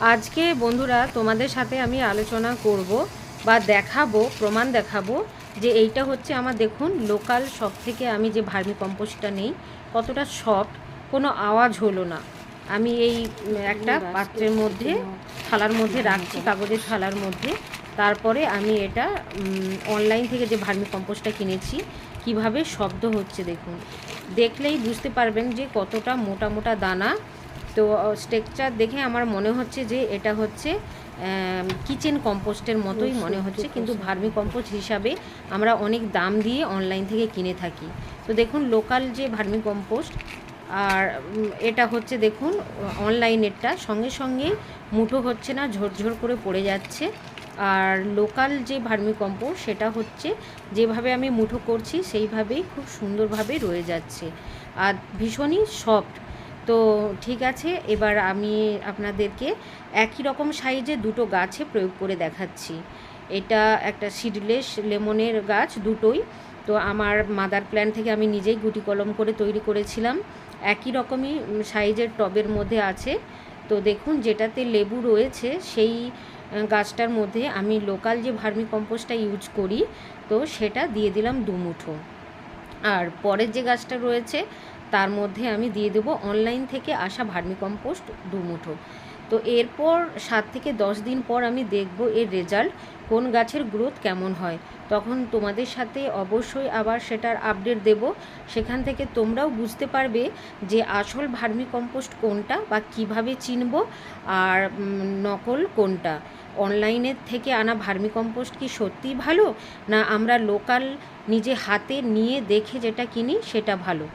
আজকে বন্ধুরা তোমাদের সাথে আমি আলোচনা করব বা দেখাবো প্রমাণ দেখাবো যে এইটা হচ্ছে আমার দেখুন লোকাল শপ থেকে আমি যে ভার্মি কম্পোস্টটা নেই কতটা সফট কোনো আওয়াজ হলো না। আমি এই একটা পাত্রের মধ্যে থালার মধ্যে রাখছি কাগজের থালার মধ্যে। তারপরে আমি এটা অনলাইন থেকে যে ভার্মি কম্পোস্টটা কিনেছি কীভাবে শব্দ হচ্ছে দেখুন। দেখলেই বুঝতে পারবেন যে কতটা মোটা মোটা দানা তো স্ট্রাকচার দেখে আমার মনে হচ্ছে যে এটা হচ্ছে কিচেন কম্পোস্টের মতোই মনে হচ্ছে। কিন্তু ভার্মি কম্পোস্ট হিসাবে আমরা অনেক দাম দিয়ে অনলাইন থেকে কিনে থাকি। তো দেখুন লোকাল যে ভার্মি কম্পোস্ট আর এটা হচ্ছে দেখুন অনলাইনেরটা সঙ্গে সঙ্গে মুঠো হচ্ছে না ঝরঝর করে পড়ে যাচ্ছে। আর লোকাল যে ভার্মি কম্পোস্ট সেটা হচ্ছে যেভাবে আমি মুঠো করছি সেইভাবেই খুব সুন্দরভাবে রয়ে যাচ্ছে। আর ভীষণই সফট তো ঠিক আছে, এবার আমি আপনাদেরকে একই রকম সাইজে দুটো গাছে প্রয়োগ করে দেখাচ্ছি। এটা একটা সিডলেস লেমনের গাছ দুটোই। তো আমার মাদার প্ল্যান্ট থেকে আমি নিজেই গুটি কলম করে তৈরি করেছিলাম। একই রকমই সাইজের টবের মধ্যে আছে। তো দেখুন, যেটাতে লেবু রয়েছে, সেই গাছটার মধ্যে আমি লোকাল যে ভার্মি কম্পোস্টটা ইউজ করি, তো সেটা দিয়ে দিলাম দুমুঠো। আর পরের যে গাছটা রয়েছে তার মধ্যে আমি দিয়ে দেবো অনলাইন থেকে আসা ভার্মিকম্পোস্ট দুমুঠো। তো এরপর সাত থেকে দশ দিন পর আমি দেখব এর রেজাল্ট কোন গাছের গ্রোথ কেমন হয়। তখন তোমাদের সাথে অবশ্যই আবার সেটার আপডেট দেব। সেখান থেকে তোমরাও বুঝতে পারবে যে আসল ভার্মি কম্পোস্ট কোনটা বা কীভাবে চিনব আর নকল কোনটা। অনলাইনের থেকে আনা ভার্মি কম্পোস্ট কি সত্যিই ভালো? না আমরা লোকাল নিজে হাতে নিয়ে দেখে যেটা কিনি সেটা ভালো?